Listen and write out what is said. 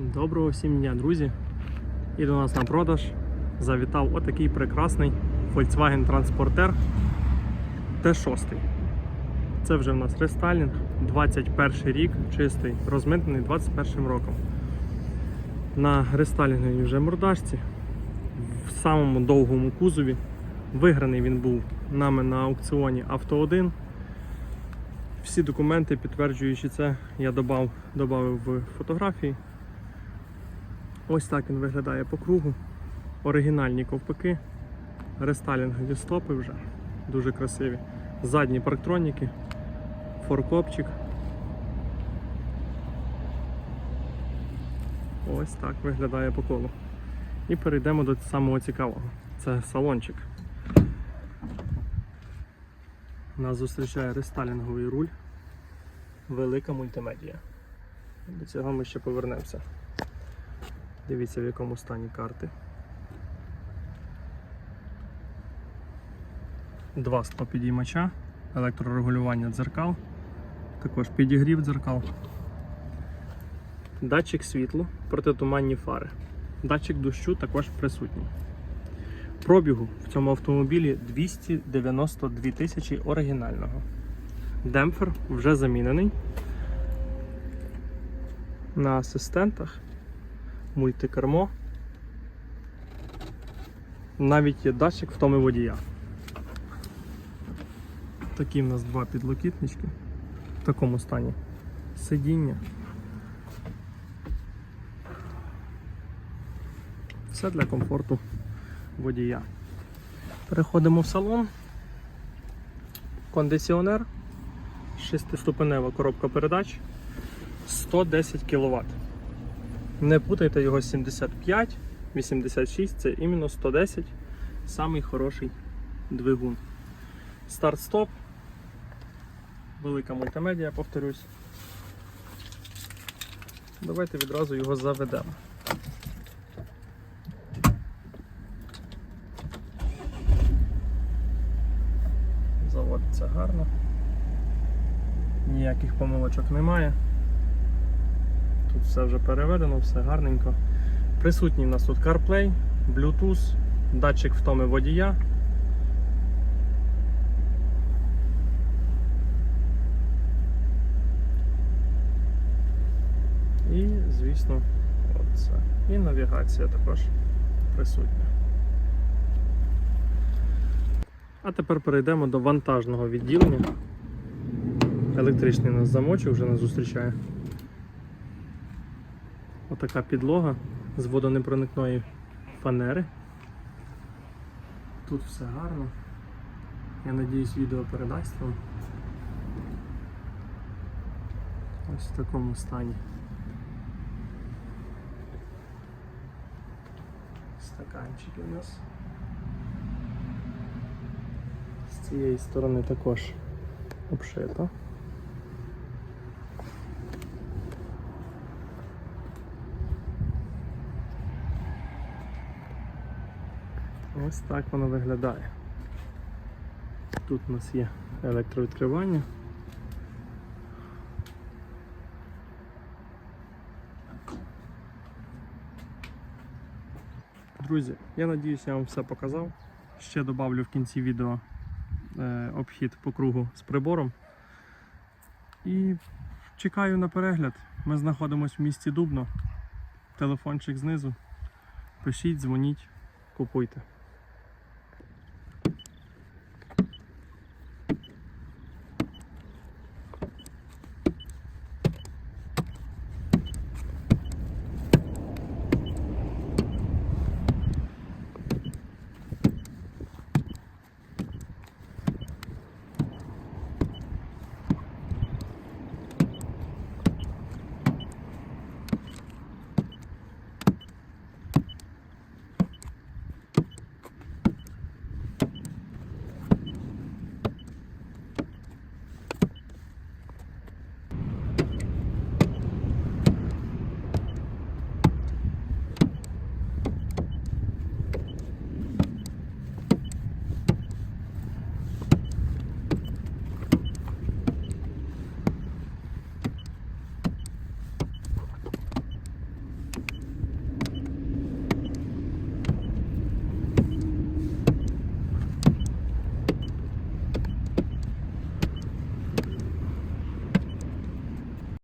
Доброго всім дня, друзі! І до нас на продаж завітав отакий прекрасний Volkswagen Transporter T6. Це вже в нас рестайлінг, 21 рік, чистий, розмитнений 21 роком. На рестайлінговій вже мордашці, в самому довгому кузові. Виграний він був нами на аукціоні Авто 1. Всі документи, підтверджуючи це, я додав, в фотографії. Ось так він виглядає по кругу. Оригінальні ковпаки, рестайлінгові стопи вже дуже красиві. Задні парктроніки, форкопчик. Ось так виглядає по колу. І перейдемо до самого цікавого. Це салончик. Нас зустрічає рестайлінговий руль. Велика мультимедія. До цього ми ще повернемося. Дивіться в якому стані карти. Два стопідіймача, електрорегулювання дзеркал, також підігрів дзеркал, датчик світлу, протитуманні фари, датчик дощу також присутній. Пробігу в цьому автомобілі 292 тисячі оригінального. Демпфер вже замінений. На асистентах мультикермо. Навіть є датчик втоми водія. Такі в нас два підлокітнички в такому стані. Сидіння. Все для комфорту водія. Переходимо в салон. Кондиціонер, шестиступенева коробка передач, 110 кВт. Не путайте його 75, 86, це іменно 110, самий хороший двигун. Старт-стоп, велика мультимедіа, повторюсь. Давайте відразу його заведемо. Заводиться гарно. Ніяких помилочок немає. Тут все вже переведено, все гарненько. Присутній у нас тут CarPlay, Bluetooth, датчик втоми водія. І, звісно, оце. І навігація також присутня. А тепер перейдемо до вантажного відділення. Електричний нас замочок вже нас зустрічає. Отака підлога з водонепроникної фанери. Тут все гарно. Я надіюсь, відео передасть вам. Ось в такому стані. Стаканчики у нас. З цієї сторони також обшито. Ось так воно виглядає. Тут у нас є електровідкривання. Друзі, я надіюся, я вам все показав. Ще додавлю в кінці відео е, обхід по кругу з прибором. І чекаю на перегляд. Ми знаходимося в місті Дубно. Телефончик знизу. Пишіть, дзвоніть, купуйте.